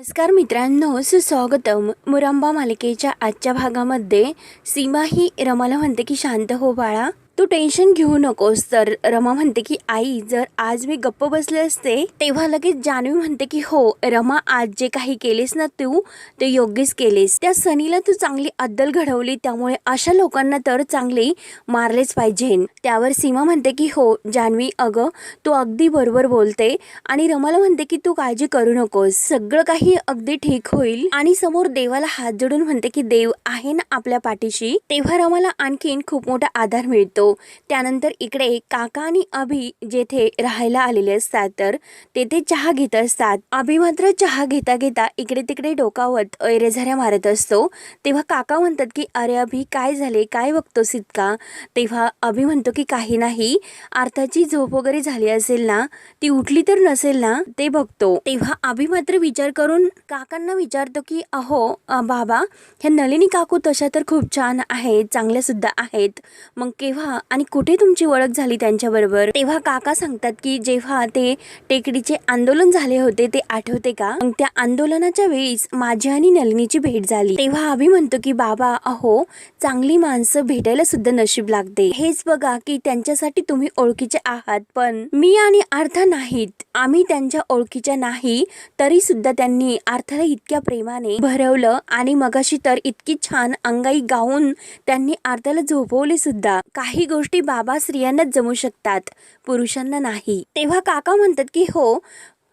नमस्कार मित्रांनो सुस्वागतम. मुरंबा मालिकेच्या आजच्या भागामध्ये सीमा ही रमाला म्हणते की शांत हो बाळा. तू टेन्शन घेऊ नकोस. तर रमा म्हणते की आई जर आज मी गप्प बसले असते तेव्हा लगेच जान्हवी म्हणते की हो रमा आज जे काही केलेस ना तू ते योग्यच केलेस. त्या सनीला तू चांगली अद्दल घडवली त्यामुळे अशा लोकांना तर चांगली मारलेच पाहिजे. त्यावर सीमा म्हणते की हो जान्हवी अगं तू अगदी बरोबर बोलते. आणि रमाला म्हणते की तू काळजी करू नकोस. सगळं काही अगदी ठीक होईल. आणि समोर देवाला हात जोडून म्हणते की देव आहे ना आपल्या पाठीशी. तेव्हा रमाला आणखीन खूप मोठा आधार मिळतो. त्यानंतर इकडे काका आणि अभि जेथे राहायला आलेले असतात तर तेथे चहा घेत असतात. अभि मात्र चहा घेता घेता इकडे तिकडे डोकावत ऐरेझऱ्या मारत असतो. तेव्हा काका म्हणतात की अरे अभि काय झाले? काय बघतोस इतका? तेव्हा अभि म्हणतो की काही नाही. अर्थाची झोप वगैरे झाली असेल ना? ती उठली तर नसेल ना? ते बघतो. तेव्हा अभि मात्र विचार करून काकांना विचारतो की अहो बाबा ह्या नलिनी काकू तशा तर खूप छान आहेत चांगल्या सुद्धा आहेत. मग केव्हा आणि कुठे तुमची ओळख झाली त्यांच्याबरोबर? तेव्हा काका सांगतात की जेव्हा ते टेकडीचे आंदोलन झाले होते ते आठवते का? मग त्या आंदोलनाच्या वेळीच माझी आणि नलिनीची भेट झाली. तेव्हा आम्ही म्हणतो की बाबा अहो चांगली माणसं भेटायला सुद्धा नशीब लागते. हेच बघा की त्यांच्यासाठी तुम्ही ओळखीचे आहात पण मी आणि अर्था नाहीत. आम्ही त्यांच्या ओळखीच्या नाही तरी सुद्धा त्यांनी अर्थाला इतक्या प्रेमाने भरवलं आणि मगाशी तर इतकी छान अंगाई गाऊन त्यांनी अर्थाला झोपवले सुद्धा. काही गोष्टी बाबा स्त्रियांनाच जमू शकतात. पुरुषांना नाही. तेव्हा काका म्हणतात की हो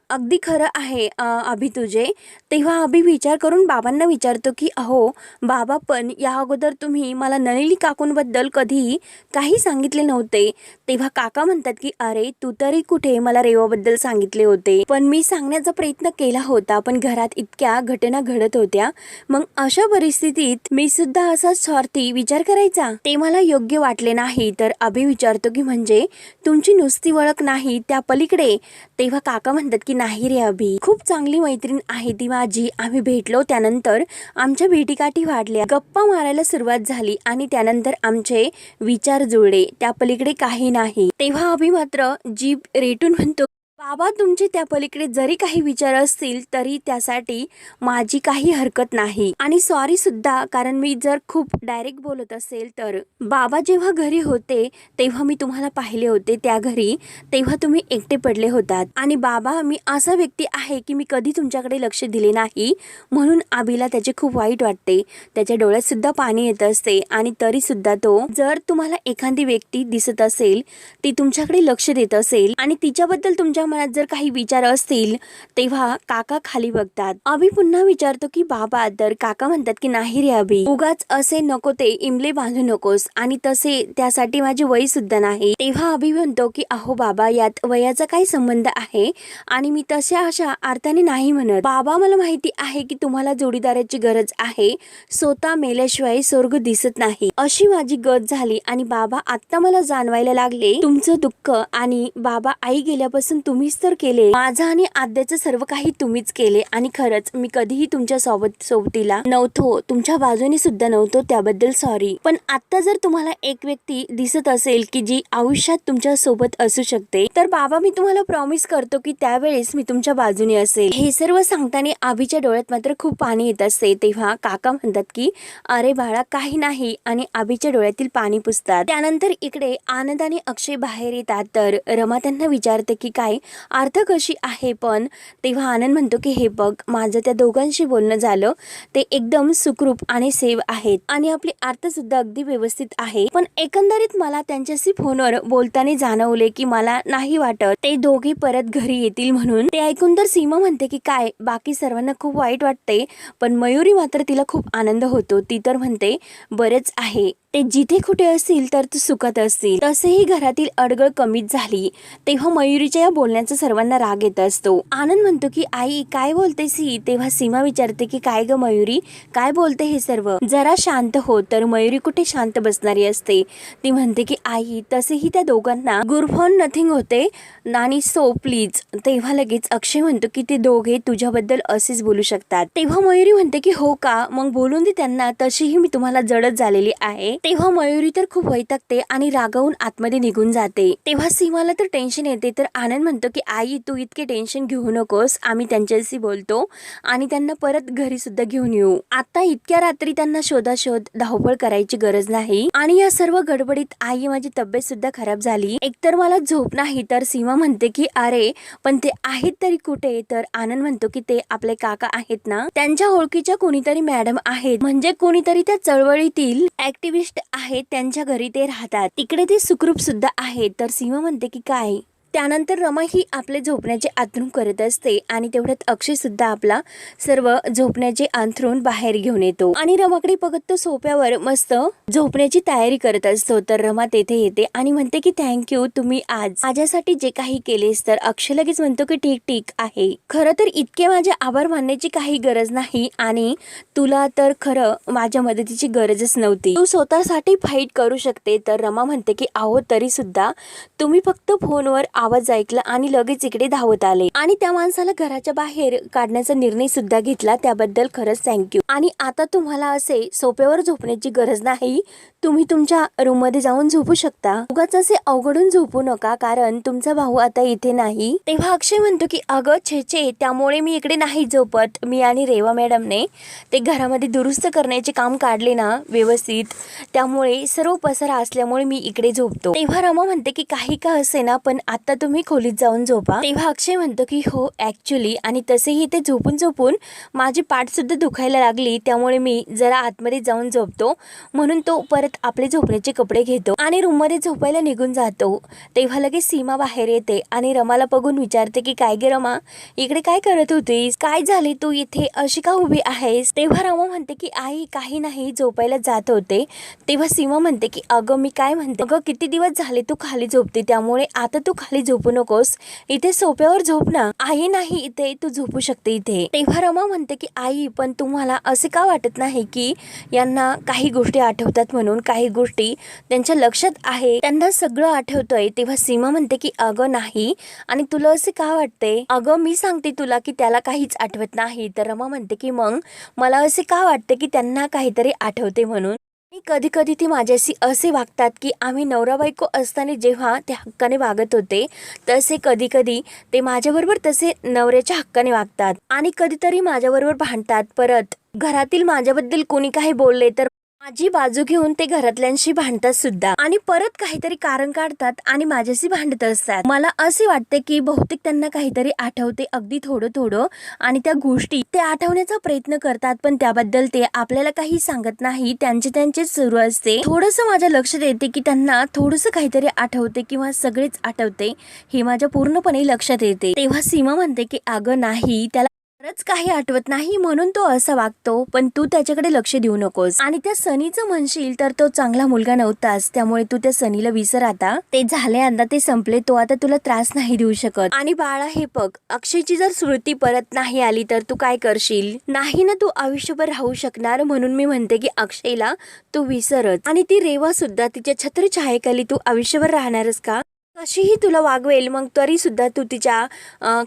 अगदी खरं आहे अभि तुझे. तेव्हा अभि विचार करून बाबांना विचारतो की अहो बाबा पण या अगोदर तुम्ही मला नलिनी काकूंबद्दल कधी काही सांगितले नव्हते. तेव्हा काका म्हणतात की अरे तू तरी कुठे मला रेवाबद्दल सांगितले होते? पण मी सांगण्याचा प्रयत्न केला होता पण घरात इतक्या घटना घडत होत्या. मग अशा परिस्थितीत मी सुद्धा असा स्वार्थी विचार करायचा? ते मला योग्य वाटले नाही तर अभि विचारतो की म्हणजे तुमची नुसती ओळख नाही त्या पलीकडे? तेव्हा काका म्हणतात की नाही रे अभि. खूप चांगली मैत्रीण आहे ती माझी. आम्ही भेटलो त्यानंतर आमच्या भेटीकाठी वाढल्या. गप्पा मारायला सुरुवात झाली आणि त्यानंतर आमचे विचार जुळले. त्या पलीकडे काही नाही. तेव्हा अभि मात्र जीभ रेटून म्हणतो बाबा तुमचे त्या पलीकडे जरी काही विचार असतील तरी त्यासाठी माझी काही हरकत नाही. आणि सॉरी सुद्धा कारण मी जर खूप डायरेक्ट बोलत असेल तर बाबा जेव्हा घरी होते तेव्हा मी तुम्हाला पाहिले होते त्या घरी तेव्हा तुम्ही एकटे पडले होतात. आणि बाबा मी असा व्यक्ती आहे की मी कधी तुमच्याकडे लक्ष दिले नाही म्हणून आबीला त्याचे खूप वाईट वाटते. त्याच्या डोळ्यात सुद्धा पाणी येत असते आणि तरी सुद्धा तो जर तुम्हाला एखादी व्यक्ती दिसत असेल ती तुमच्याकडे लक्ष देत असेल आणि तिच्याबद्दल तुमच्या मनात जर काही विचार असतील तेव्हा काका खाली बघतात. अभि पुन्हा विचारतो की बाबा तर काका म्हणतात की नाही रे अभि उगाच असे नको ते इमले बांधू नकोस. आणि तसे त्यासाठी माझे वय सुद्धा नाही. तेव्हा अभि म्हणतो की अहो बाबा यात वयाचा काही संबंध आहे आणि मी तशा अशा अर्थाने नाही म्हणत. बाबा मला माहिती आहे की तुम्हाला जोडीदाराची गरज आहे. स्वतः मेल्याशिवाय स्वर्ग दिसत नाही. अशी माझी गत झाली आणि बाबा आता मला जाणवायला लागले तुमचं दुःख आणि बाबा आई गेल्यापासून तुम्हीच तर केले. माझं आणि आद्याचं सर्व काही तुम्हीच केले. आणि खरंच मी कधीही तुमच्यासोबत सोबतीला नव्हतो. तुमच्या बाजूने सुद्धा नव्हतो त्याबद्दल सॉरी पण आता जर तुम्हाला एक व्यक्ती दिसत असेल की जी आयुष्यात तुमच्यासोबत असू शकते तर बाबा मी तुम्हाला प्रॉमिस करतो की त्यावेळेस मी तुमच्या बाजूने असेल. हे सर्व सांगताना आबीच्या डोळ्यात मात्र खूप पाणी येत असते. तेव्हा काका म्हणतात की अरे बाळा काही नाही. आणि आबीच्या डोळ्यातील पाणी पुसतात. त्यानंतर इकडे आनंद आणि अक्षय बाहेर येतात. तर रमा त्यांना विचारते की काय अर्थ कशी आहे? पण तेव्हा आनंद म्हणतो की हे बघ माझं त्या दोघांशी बोलणं झालं. ते एकदम सुखरूप आणि सेव आहेत. आणि आपली अर्थ सुद्धा अगदी व्यवस्थित आहे. पण एकंदरीत मला त्यांच्याशी फोनवर बोलताना जाणवले की मला नाही वाटत ते दोघे परत घरी येतील म्हणून. ते ऐकून तर सीमा म्हणते की काय बाकी सर्वांना खूप वाईट वाटते पण मयुरी मात्र तिला खूप आनंद होतो. ती तर म्हणते बरंच आहे. ते जिथे कुठे असतील तर ते सुखत असतील. तसेही घरातील अडगळ कमीच झाली तेव्हा मयुरीच्या या बोलण्याचा सर्वांना राग येत असतो. आनंद म्हणतो की आई काय बोलते ही? तेव्हा सीमा विचारते की काय ग मयुरी? काय बोलते हे सर्व? जरा शांत हो तर मयुरी कुठे शांत बसणारी असते. ती म्हणते की आई तसेही त्या दोघांना गुरफॉन नथिंग होते. आणि सो प्लीज. तेव्हा लगेच अक्षय म्हणतो की ते दोघे तुझ्याबद्दल असेच बोलू शकतात. तेव्हा मयुरी म्हणते की हो का? मग बोलून दे त्यांना तशीही मी तुम्हाला जडत झालेली आहे. तेव्हा मयुरी तर खूप वैतागते आणि रागावून आतमध्ये निघून जाते. तेव्हा सीमाला तर टेन्शन येते तर आनंद म्हणतो की आई तू इतके टेन्शन घेऊ नकोस आम्ही त्यांच्याशी बोलतो आणि त्यांना परत घरी सुद्धा घेऊन येऊ. आता इतक्या रात्री त्यांना शोधाशोध धावपळ करायची गरज नाही आणि या सर्व गडबडीत आई माझी तब्येत सुद्धा खराब झाली. एकतर मला झोप नाही तर सीमा म्हणते की अरे पण ते आहेत तरी कुठे? तर आनंद म्हणतो की ते आपले काका आहेत ना? त्यांच्या ओळखीच्या कोणीतरी मॅडम आहेत. म्हणजे कोणीतरी त्या चळवळीतील ऍक्टिव्हिस्ट आहेत त्यांच्या घरी ते राहतात. तिकडे ते सुखरूप सुद्धा आहेत. तर सीमा म्हणते की काय? त्यानंतर रमा ही आपले झोपण्याचे अंथरूण करत असते आणि तेवढ्यात अक्षयसुद्धा आपला सर्व झोपण्याचे अंथरूण बाहेर घेऊन येतो. आणि रमाकडे बघत तो सोप्यावर मस्त झोपण्याची तयारी करत असतो. तर रमा तेथे येते आणि म्हणते की थँक्यू तुम्ही आज माझ्यासाठी जे काही केलेस तर अक्षय लगेच म्हणतो की ठीक ठीक आहे. खरं तर इतके माझे आभार मानण्याची काही गरज नाही आणि तुला तर खरं माझ्या मदतीची गरजच नव्हती. तू स्वतःसाठी फाईट करू शकते. तर रमा म्हणते की आहो तरी सुद्धा तुम्ही फक्त फोनवर आवाज ऐकला आणि लगेच इकडे धावत आले. आणि त्या माणसाला घराच्या बाहेर काढण्याचा निर्णय सुद्धा घेतला. त्याबद्दल खरंच थँक्यू आणि आता तुम्हाला असे सोप्यावर झोपण्याची गरज नाही. तुम्ही तुमच्या रूममध्ये जाऊन झोपू शकता. उगाच असे अवघडून झोपू नका कारण तुमचा भाऊ आता इथे नाही. तेव्हा अक्षय म्हणतो की अगं छे छे त्यामुळे मी इकडे नाही झोपत. मी आणि रेवा मॅडमने ते घरामध्ये दुरुस्त करण्याचे काम काढले ना व्यवस्थित. त्यामुळे सर्व पसरा असल्यामुळे मी इकडे झोपतो. तेव्हा रमा म्हणते की काही का असे ना पण आता तुम्ही खोलीत जाऊन झोपा. तेव्हा अक्षय म्हणतो की हो ॲक्च्युली आणि तसेही ते झोपून झोपून माझी पाठसुद्धा दुखायला लागली. त्यामुळे मी जरा आतमध्ये जाऊन झोपतो. म्हणून तो परत आपले झोपण्याचे कपडे घेतो आणि रूममध्ये झोपायला निघून जातो. तेव्हा लगेच सीमा बाहेर येते आणि रमाला बघून विचारते की काय गे रमा? इकडे काय करत होतीस? काय झाले? तू इथे अशी का उभी आहेस? तेव्हा रमा म्हणते की आई काही नाही. झोपायला जात होते. तेव्हा सीमा म्हणते की अगं मी काय म्हणते? अगं किती दिवस झाले तू खाली झोपते? त्यामुळे आता तू खाली झोपू नकोस. इथे सोप्यावर झोप ना. आई नाही इथे तू झोपू शकते इथे. तेव्हा रमा म्हणते की आई पण तुम्हाला असे का वाटत नाही की यांना काही गोष्टी आठवतात म्हणून काही गोष्टी त्यांच्या लक्षात आहे. त्यांना सगळं आठवतंय. तेव्हा सीमा म्हणते की अगं नाही. आणि तुला असे का वाटते? अगं मी सांगते तुला की त्याला काहीच आठवत नाही. तर रमा म्हणते की मग मला असे का वाटते की त्यांना काहीतरी आठवते म्हणून? आणि कधी कधी ते माझ्याशी असे वागतात की आम्ही नवरा बायको असताना जेव्हा ते हक्काने वागत होते तसे कधी कधी ते माझ्याबरोबर तसे नवऱ्याच्या हक्काने वागतात आणि कधीतरी माझ्याबरोबर भांडतात. परत घरातील माझ्याबद्दल कोणी काही बोलले तर माझी बाजू घेऊन ते घरातल्यांशी भांडतात सुद्धा. आणि परत काहीतरी कारण काढतात आणि माझ्याशी भांडत असतात. मला असे वाटते की बहुतेक त्यांना काहीतरी आठवते अगदी थोडं थोडं. आणि त्या गोष्टी ते आठवण्याचा प्रयत्न करतात पण त्याबद्दल ते आपल्याला काही सांगत नाही. त्यांचे त्यांचेच सुरू असते. थोडंसं माझ्या लक्षात येते की त्यांना थोडंसं काहीतरी आठवते किंवा सगळेच आठवते हे माझ्या पूर्णपणे लक्षात येते. तेव्हा सीमा म्हणते की अगं नाही त्याला खरंच काही आठवत नाही म्हणून तो असा वागतो पण तू त्याच्याकडे लक्ष देऊ नकोस. आणि त्या सनीचं म्हणशील तर तो चांगला मुलगा नव्हताच त्यामुळे तू त्या सनीला विसर आता. ते झाले आता ते संपले तो आता तुला त्रास नाही देऊ शकत. आणि बाळा हे बघ अक्षयची जर स्मृती परत नाही आली तर तू काय करशील? नाही ना तू आयुष्यभर राहू शकणार म्हणून मी म्हणते की अक्षयला तू विसरच. आणि ती रेवा सुद्धा तिच्या छत्र छायेखाली तू आयुष्यभर राहणारच का? कशीही तुला वागवेल मग तरी सुद्धा तू तिच्या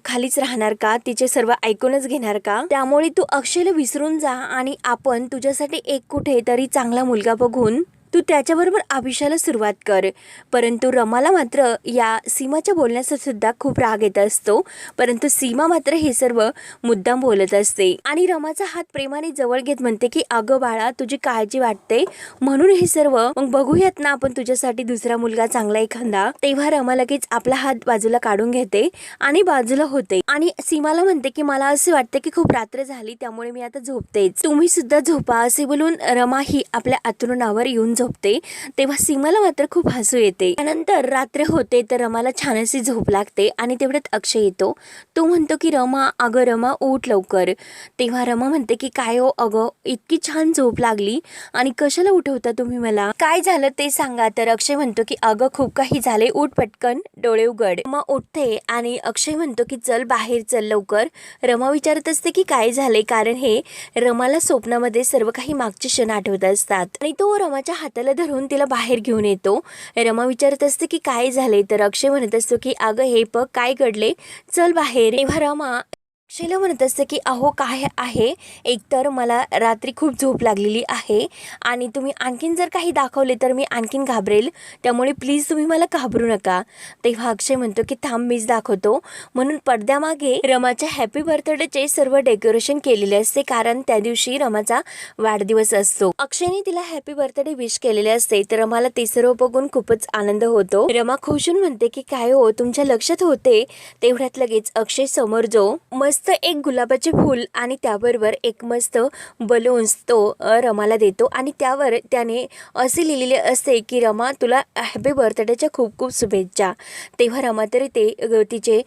खालीच राहणार का? तिचे सर्व ऐकूनच घेणार का? त्यामुळे तू अक्षयला विसरून जा आणि आपण तुझ्यासाठी एक कुठे तरी चांगला मुलगा बघून तू त्याच्याबरोबर आभिषाला सुरुवात कर. परंतु रमाला मात्र या सीमाच्या बोलण्याचा सुद्धा खूप राग येत असतो. परंतु सीमा मात्र हे सर्व मुद्दाम बोलत असते. आणि रमाचा हात प्रेमाने जवळ घेत म्हणते की अगं बाळा तुझी काळजी वाटते. म्हणून हे सर्व मग बघूयात ना आपण तुझ्यासाठी दुसरा मुलगा चांगला एखादा. तेव्हा रमा लगेच आपला हात बाजूला काढून घेते आणि बाजूला होते. आणि सीमाला म्हणते की मला असे वाटते की खूप रात्र झाली त्यामुळे मी आता झोपतेच. तुम्ही सुद्धा झोपा असे बोलून रमा ही आपल्या अतुरणावर येऊन झोपते तेव्हा सीमाला मात्र खूप हसू येते. त्यानंतर रात्र होते तर रमाला छान अशी झोप लागते आणि तेवढ्यात अक्षय येतो. तो म्हणतो की रमा अगं रमा उठ लवकर. तेव्हा रमा म्हणते की काय हो अगं इतकी छान झोप लागली आणि कशाला उठवता तुम्ही मला? काय झालं ते सांगा. तर अक्षय म्हणतो की अगं खूप काही झाले उठ पटकन डोळे उघड. रमा उठते आणि अक्षय म्हणतो की चल बाहेर चल लवकर. रमा विचारत असते की काय झाले? कारण हे रमाला स्वप्नामध्ये सर्व काही मागचे क्षण आठवत असतात. आणि तो रमाच्या हाताला धरून तिला बाहेर घेऊन येतो. रमा विचारत असते की काय झाले तर अक्षय म्हणत असतो की अगं हे पग काय घडले चल बाहेर. तेव्हा रमा अक्षयला म्हणत असतं की अहो काय आहे? एकतर मला रात्री खूप झोप लागलेली आहे आणि तुम्ही आणखीन जर काही दाखवले तर मी आणखीन घाबरेल. त्यामुळे प्लीज तुम्ही मला घाबरू नका. तेव्हा अक्षय म्हणतो की थांब मीच दाखवतो. म्हणून पडद्यामागे रमाच्या हॅपी बर्थडेचे सर्व डेकोरेशन केलेले असते कारण त्या दिवशी रमाचा वाढदिवस असतो. अक्षयने तिला हॅपी बर्थडे विश केलेले असते तर रमाला ते सर्व बघून खूपच आनंद होतो. रमा खुशून म्हणते की काय हो तुमच्या लक्षात होते? तेवढ्यात लगेच अक्षय समोर जो मस्त एक गुलाबाचे फूल आणि त्याबरोबर एक मस्त बलून्स तो रमाला देतो. आणि त्यावर त्याने असे लिहिलेले असते की रमा तुला हॅपी बर्थडेच्या खूप खूप शुभेच्छा. तेव्हा रमा तरी ते तिचे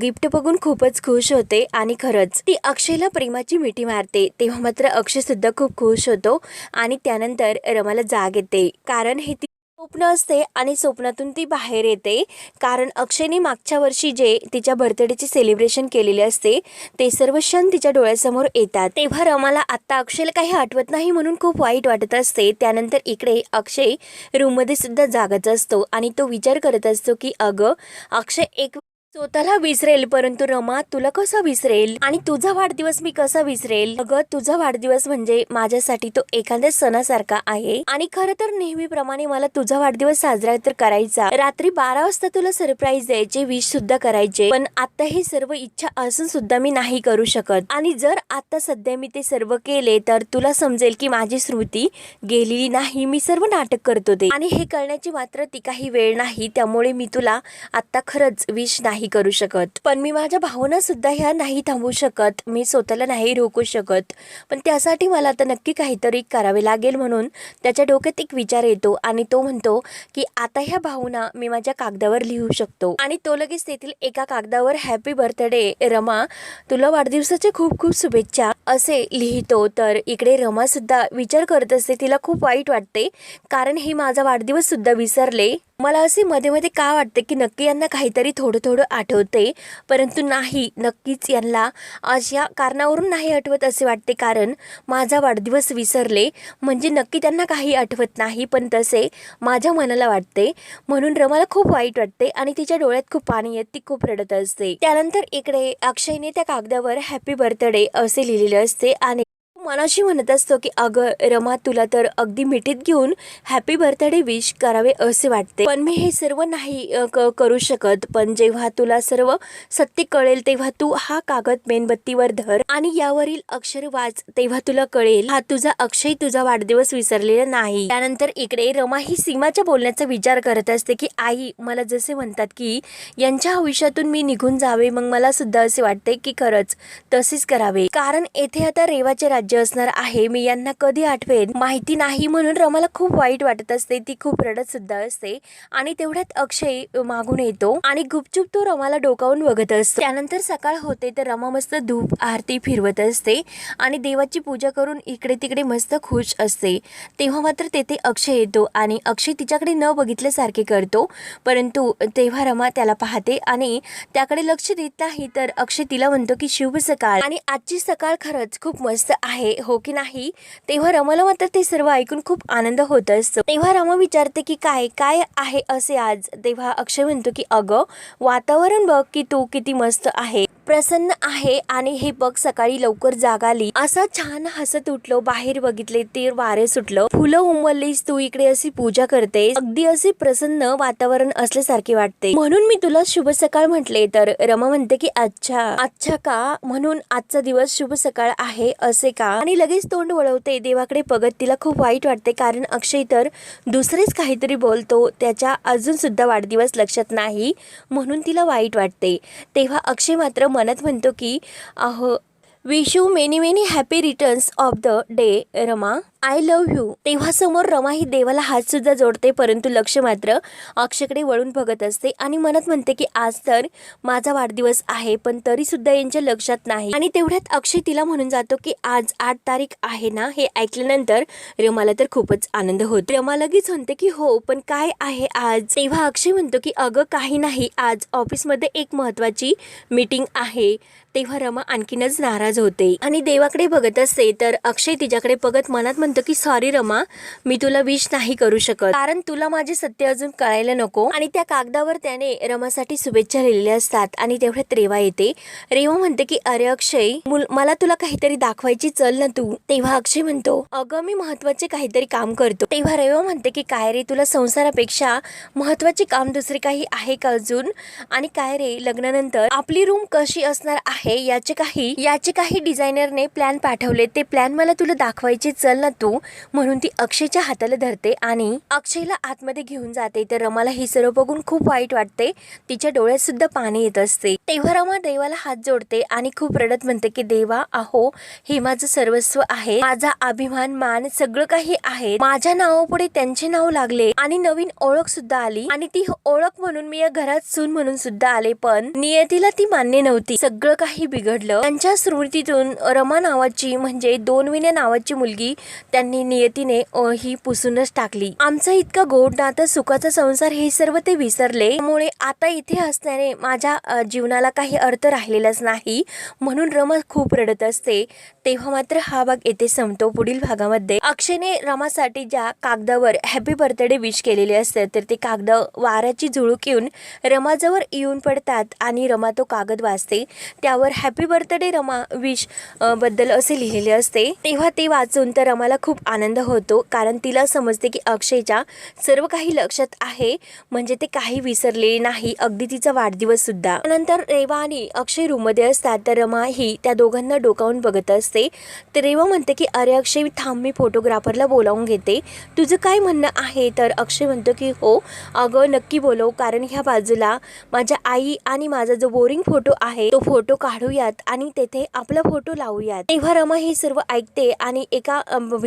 गिफ्ट बघून खूपच खुश होते. आणि खरंच ती अक्षयला प्रेमाची मिठी मारते. तेव्हा मात्र अक्षयसुद्धा खूप खुश होतो आणि त्यानंतर रमाला जाग येते. कारण हे ती स्वप्न असते आणि स्वप्नातून ती बाहेर येते. कारण अक्षयने मागच्या वर्षी जे तिच्या बर्थडेचे सेलिब्रेशन केलेले असते ते सर्व क्षण तिच्या डोळ्यासमोर येतात. तेव्हा रमाला आत्ता अक्षयला काही आठवत नाही म्हणून खूप वाईट वाटत असते. त्यानंतर इकडे अक्षय रूममध्ये सुद्धा जागच असतो आणि तो विचार करत असतो की अगं अक्षय एक स्वतःला विसरेल परंतु रमा तुला कसा विसरेल? आणि तुझा वाढदिवस मी कसा विसरेल? अगं तुझा वाढदिवस म्हणजे माझ्यासाठी तो एखाद्या सणासारखा आहे. आणि खरं तर नेहमीप्रमाणे मला तुझा वाढदिवस साजरा तर करायचा. रात्री बारा वाजता तुला सरप्राईज द्यायचे विश सुद्धा करायचे. पण आता हे सर्व इच्छा असून सुद्धा मी नाही करू शकत. आणि जर आता सध्या मी ते सर्व केले तर तुला समजेल की माझी स्मृती गेलेली नाही. मी सर्व नाटक करत होते आणि हे करण्याची मात्र ती काही वेळ नाही. त्यामुळे मी तुला आता खरंच विश नाही करू शकत. पण मी माझ्या भावना सुद्धा ह्या नाही थांबवू शकत. मी स्वतःला नाही रोखू शकत. पण त्यासाठी मला आता नक्की काहीतरी करावे लागेल म्हणून त्याच्या डोक्यात एक विचार येतो आणि तो म्हणतो की आता ह्या भावना मी माझ्या कागदावर लिहू शकतो. आणि तो लगेच तेथील एका कागदावर हॅपी बर्थडे रमा. तुला वाढदिवसाच्या खूप खूप शुभेच्छा असे लिहितो. तर इकडे रमा सुद्धा विचार करत असते. तिला खूप वाईट वाटते. कारण हे माझा वाढदिवस सुद्धा विसरले. मला असे मध्ये मध्ये का वाटते की नक्की यांना काहीतरी थोडं थोडं आठवते परंतु नाही नक्कीच यांना अशा कारणावरून नाही आठवत असे वाटते कारण माझा वाढदिवस विसरले. म्हणजे नक्की त्यांना काही आठवत नाही पण तसे माझ्या मनाला वाटते. म्हणून रमाला खूप वाईट वाटते आणि तिच्या डोळ्यात खूप पाणी येत ती खूप रडत असते. त्यानंतर इकडे अक्षयने त्या कागदावर हॅपी बर्थडे असे लिहिलेले असते आणि मनाशी म्हणत असतो की अगं रमा तुला तर अगदी मिठीत घेऊन हॅपी बर्थडे विश करावे असे वाटते. पण मी हे सर्व नाही करू शकत. पण जेव्हा तुला सर्व सत्य कळेल तेव्हा तू हा कागद मेणबत्तीवर धर आणि यावरील अक्षर वाच. तेव्हा तुला कळेल हा तुझा अक्षय तुझा वाढदिवस विसरलेला नाही. त्यानंतर इकडे रमा ही सीमाच्या बोलण्याचा विचार करत असते की आई मला जसे म्हणतात की यांच्या आयुष्यातून मी निघून जावे. मग मला सुद्धा असे वाटते की खरंच तसेच करावे. कारण येथे आता रेवाचे राज्य असणार आहे. मी यांना कधी आठवेन माहिती नाही म्हणून रमाला खूप वाईट वाटत असते. ती खूप रडत सुद्धा असते आणि तेवढ्यात अक्षय मागून येतो आणि गुपचूप तो रमाला डोकावून बघत असतो. त्यानंतर सकाळ होते तर रमा मस्त धूप आरती फिरवत असते आणि देवाची पूजा करून इकडे तिकडे मस्त खुश असते. तेव्हा मात्र तेथे अक्षय येतो आणि अक्षय तिच्याकडे न बघितल्यासारखे करतो. परंतु तेव्हा रमा त्याला पाहते आणि त्याकडे लक्ष देत नाही तर अक्षय तिला म्हणतो की शुभ सकाळ. आणि आजची सकाळ खरंच खूप मस्त आहे. हो की नाही? तेव्हा रमाला मात्र ते सर्व ऐकून खूप आनंद होत असतो. तेव्हा रमा विचारते की काय काय आहे असे आज? तेव्हा अक्षय म्हणतो की अगं वातावरण बघ की तू किती मस्त आहे. प्रसन्न आहे आणि हे बघ सकाळी लवकर जागाली असा छान हसत उठलो बाहेर बघितले ते वारे सुटलं. फुलं उमललीस तू इकडे अशी पूजा करते. अगदी असे प्रसन्न वातावरण असल्यासारखे वाटते. म्हणून मी तुला शुभ सकाळ म्हटले तर. रमा म्हणते की अच्छा अच्छा का? म्हणून आजचा दिवस शुभ सकाळ आहे असे का? आणि लगेच तोंड वळवते. देवाकडे बघत तिला खूप वाईट वाटते. कारण अक्षय तर दुसरेच काहीतरी बोलतो. त्याच्या अजून सुद्धा वाढदिवस लक्षात नाही. म्हणून तिला वाईट वाटते. तेव्हा अक्षय मात्र मनात म्हणतो की अहो wish you many many happy returns of the day Rama. I love you तेव्हा समोर रमा ही देवाला हात सुद्धा जोडते परंतु लक्ष मात्र अक्षयकडे वळून बघत असते आणि मनात म्हणते की आज तर माझा वाढदिवस आहे पण तरी सुद्धा यांच्या लक्षात नाही. आणि तेवढ्यात अक्षय तिला म्हणून जातो की आज आठ तारीख आहे ना? हे ऐकल्यानंतर रमाला तर खूपच आनंद होतो. रमा लगेच म्हणते की हो पण काय आहे आज? तेव्हा अक्षय म्हणतो की अगं काही नाही. आज ऑफिसमध्ये एक महत्वाची मीटिंग आहे. तेव्हा रमा आणखीनच नाराज होते आणि देवाकडे बघत असते तर अक्षय तिच्याकडे बघत मनात म्हणतो की सॉरी रमा मी तुला विश नाही करू शकत. कारण तुला माझे सत्य अजून कळायला नको. आणि त्या कागदावर त्याने रमासाठी शुभेच्छा लिहिलेल्या असतात आणि तेवढ्यात रेवा येते. रेवा म्हणते की अरे अक्षय मला तुला काहीतरी दाखवायची चल ना तू. तेव्हा अक्षय म्हणतो अगं मी महत्त्वाचे काहीतरी काम करतो. तेव्हा रेवा म्हणते की काय रे तुला संसारापेक्षा महत्त्वाचे काम दुसरे काही आहे का अजून? आणि काय रे लग्नानंतर आपली रूम कशी असणार आहे? याचे काही याचे काही डिझायनरने प्लॅन पाठवले. ते प्लॅन मला तुला दाखवायचे चल ना तू? म्हणून ती अक्षयच्या हाताला धरते आणि अक्षयला आतमध्ये घेऊन जाते. तर रमाला हे सर्व बघून खूप वाईट वाटते. तिच्या डोळ्यात सुद्धा पाणी येत असते. तेव्हा रमा देवाला हात जोडते आणि खूप रडत म्हणते की देवा अहो हे माझं सर्वस्व आहे. माझा अभिमान मान सगळं काही आहे. माझ्या नावापुढे त्यांचे नाव लागले आणि नवीन ओळख सुद्धा आली. आणि ती ओळख म्हणून मी या घरात सून म्हणून सुद्धा आले. पण नियतीला ती मान्य नव्हती. सगळं काही बिघडलं. त्यांच्या स्मृतीतून रमा नावाची म्हणजे दोन विन्या नावाची मुलगी त्यांनी नियतीने ही पुसूनच टाकली. आमचं इतकं गोड नातं सुखाचा संसार हे सर्व ते विसरले. त्यामुळे आता इथे असल्याने माझ्या जीवनाला काही अर्थ राहिलेलाच नाही. म्हणून रमा खूप रडत असते. तेव्हा मात्र हा भाग येथे संपतो. पुढील भागामध्ये अक्षयने रमासाठी ज्या कागदावर हॅपी बर्थडे विश केलेले असतात तर ते कागद वाऱ्याची झुळूक येऊन रमाजवळ येऊन पडतात आणि रमा तो कागद वाचते. त्यावर हॅपी बर्थडे रमा विशबद्दल असे लिहिलेले असते. तेव्हा ते वाचून तर रमाला खूप आनंद होतो कारण तिला समजते की अक्षयच्या सर्व काही लक्षात आहे म्हणजे ते काही विसरले नाही अगदी तिचा वाढदिवससुद्धा नंतर रेवा आणि अक्षय रूममध्ये असतात तर रमा ही त्या दोघांना डोकावून बघत असते. तर रेवा म्हणते की अरे अक्षय थांब मी फोटोग्राफरला बोलावून घेते. तुझं काय म्हणणं आहे? तर अक्षय म्हणतो की हो अगं नक्की बोलव कारण ह्या बाजूला माझ्या आई आणि माझा जो बोरिंग फोटो आहे तो फोटो काढूयात आणि तेथे आपला फोटो लावूयात. तेव्हा रमा हे सर्व ऐकते आणि एका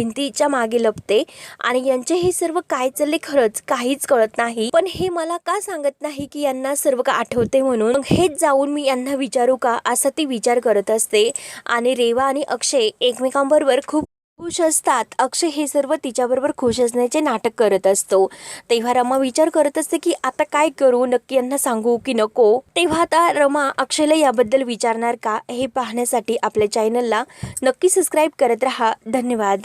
भिंतीच्या मागे लपते. आणि यांचे हे सर्व काय चालले खरंच काहीच कळत नाही. पण हे मला का सांगत नाही की यांना सर्व का आठवते म्हणून? हेच जाऊन मी यांना विचारू का? असा ती विचार करत असते. आणि रेवा आणि अक्षय एकमेकांबरोबर खूप खुश असतात. अक्षय हे सर्व तिच्याबरोबर खुश असण्याचे नाटक करत असतो. तेव्हा रमा विचार करत असते की आता काय करू? नक्की यांना सांगू की नको? तेव्हा आता रमा अक्षयला याबद्दल विचारणार का? हे पाहण्यासाठी आपल्या चॅनलला नक्की सबस्क्राईब करत राहा. धन्यवाद.